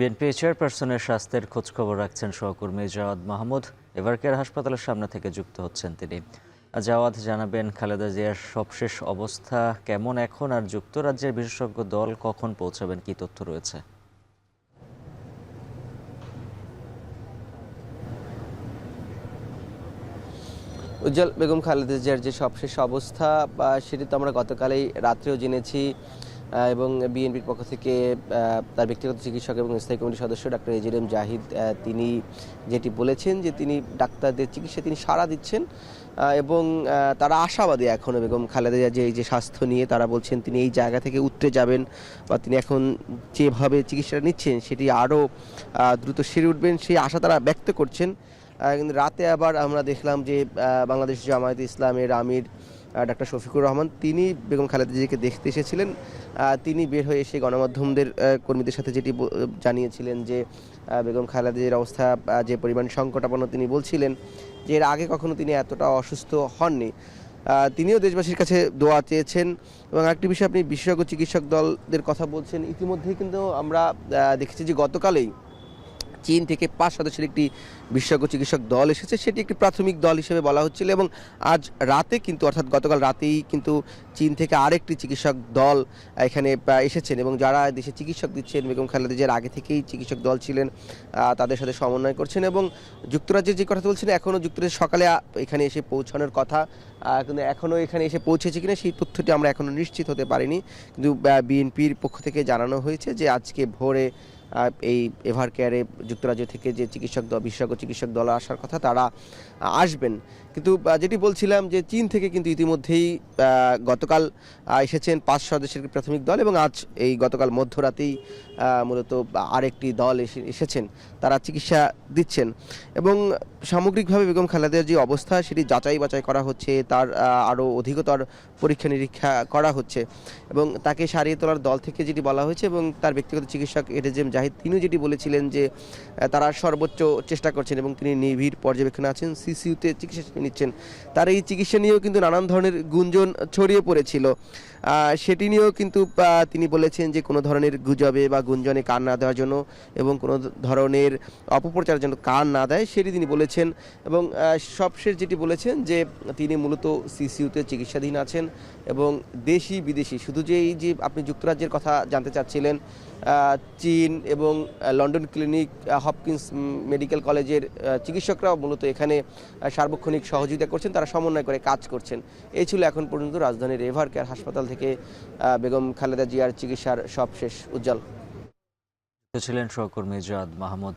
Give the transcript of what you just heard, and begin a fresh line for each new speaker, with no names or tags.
BNP চেয়ারপারসনের স্বাস্থ্যের খোঁজখবর রাখছেন সহকর্মী জাওয়াদ মাহমুদ। এভারকেয়ার হাসপাতালের সামনে থেকে যুক্ত হচ্ছেন তিনি। জাওয়াদ জানাবেন, খালেদা জিয়ার সবশেষ অবস্থা কেমন এখন আর যুক্তরাজ্যের বিশেষজ্ঞ দল কখন পৌঁছাবেন কি তথ্য রয়েছে?
উজ্জ্বল, বেগম খালেদা জিয়ার যে সবশেষ অবস্থা সেটি তো আমরা গতকালেই রাত্রেও জেনেছি। এবং বিএনপির পক্ষ থেকে তার ব্যক্তিগত চিকিৎসক এবং স্থায়ী কমিটির সদস্য ডাক্তার এজির এম জাহিদ তিনি যেটি বলেছেন যে তিনি ডাক্তারদের চিকিৎসা তিনি সাড়া দিচ্ছেন এবং তারা আশাবাদী এখনও বেগম খালেদা যে এই যে স্বাস্থ্য নিয়ে তারা বলছেন তিনি এই জায়গা থেকে উঠতে যাবেন বা তিনি এখন যেভাবে চিকিৎসাটা নিচ্ছেন সেটি আরও দ্রুত সেরে উঠবেন সেই আশা তারা ব্যক্ত করছেন। কিন্তু রাতে আবার আমরা দেখলাম যে বাংলাদেশ জামায়াত ইসলামের আমির ডাক্তার শফিকুর রহমান, তিনি বেগম খালেদা জিয়াকে দেখতে এসেছিলেন। তিনি বের হয়ে এসে গণমাধ্যমদের কর্মীদের সাথে যেটি জানিয়েছিলেন যে বেগম খালেদা জিয়ার অবস্থা যে পরিমাণ সংকটাপন্ন তিনি বলছিলেন, যে এর আগে কখনো তিনি এতটা অসুস্থ হননি। তিনিও দেশবাসীর কাছে দোয়া চেয়েছেন। এবং আরেকটি বিষয় আপনি বিশেষজ্ঞ চিকিৎসক দলদের কথা বলছেন, ইতিমধ্যেই কিন্তু আমরা দেখেছি যে গতকালেই চীন থেকে পাঁচ সদস্যের একটি বিশেষজ্ঞ চিকিৎসক দল এসেছে। সেটি একটি প্রাথমিক দল হিসেবে বলা হচ্ছিল এবং আজ রাতে কিন্তু, অর্থাৎ গতকাল রাতেই কিন্তু চীন থেকে আরেকটি চিকিৎসক দল এখানে এসেছেন এবং যারা দেশে চিকিৎসক দিচ্ছেন, বেগম খালেদা জিয়ার আগে থেকেই চিকিৎসক দল ছিলেন তাদের সাথে সমন্বয় করছেন এবং যুক্তরাজ্যের যে কথা বলছেন, এখনও যুক্তরাজ্য সকালে এখানে এসে পৌঁছানোর কথা কিন্তু এখনও এখানে এসে পৌঁছেছে কিনা সেই তথ্যটি আমরা এখনও নিশ্চিত হতে পারিনি। কিন্তু বিএনপির পক্ষ থেকে জানানো হয়েছে যে আজকে ভোরে এই এভার কেয়ারে যুক্তরাজ্য থেকে যে চিকিৎসক দল, বিশেষজ্ঞ চিকিৎসক দল আসার কথা তারা আসবেন। কিন্তু যেটি বলছিলাম যে চীন থেকে কিন্তু ইতিমধ্যেই গতকাল এসেছেন পাঁচ সদস্যের প্রাথমিক দল এবং আজ এই গতকাল মধ্যরাতেই মূলত আরেকটি দল এসে, এসেছেন। তারা চিকিৎসা দিচ্ছেন এবং সামগ্রিকভাবে বেগম খালেদার যে অবস্থা সেটি যাচাই বাছাই করা হচ্ছে, তার আরও অধিকতর পরীক্ষা নিরীক্ষা করা হচ্ছে এবং তাকে সারিয়ে তোলার দল থেকে যেটি বলা হয়েছে এবং তার ব্যক্তিগত চিকিৎসক এডেজেম জাহিদ তিনিও যেটি বলেছিলেন যে তারা সর্বোচ্চ চেষ্টা করছেন এবং তিনি নিবিড় পর্যবেক্ষণে আছেন, সিসিউতে চিকিৎসা নিচ্ছেন। তার এই চিকিৎসা নিয়েও কিন্তু নানান ধরনের গুঞ্জন ছড়িয়ে পড়েছিল। সেটি নিয়েও কিন্তু তিনি বলেছেন যে, কোনো ধরনের গুজবে বা গুঞ্জনে কান না দেওয়ার জন্য এবং কোনো ধরনের অপপ্রচারের জন্য কান না দেয়, সেটি তিনি বলেছেন। এবং সবশেষ যেটি বলেছেন যে, তিনি মূলত সিসিউতে চিকিৎসাধীন আছেন এবং দেশি বিদেশি শুধু যে এই যে আপনি যুক্তরাজ্যের কথা জানতে চাচ্ছিলেন চীন এবং লন্ডন ক্লিনিক হপকিন্স মেডিকেল কলেজের চিকিৎসকরাও মূলত এখানে সার্বক্ষণিক সহযোগিতা করছেন। তারা সমন্বয় করে কাজ করছেন। এই ছিল এখন পর্যন্ত রাজধানীর রেভার কেয়ার হাসপাতাল থেকে বেগম খালেদা জিয়ার চিকিৎসার সবশেষ উজ্জ্বল।
ছিলেন সহকর্মী জাদ মাহমুদ।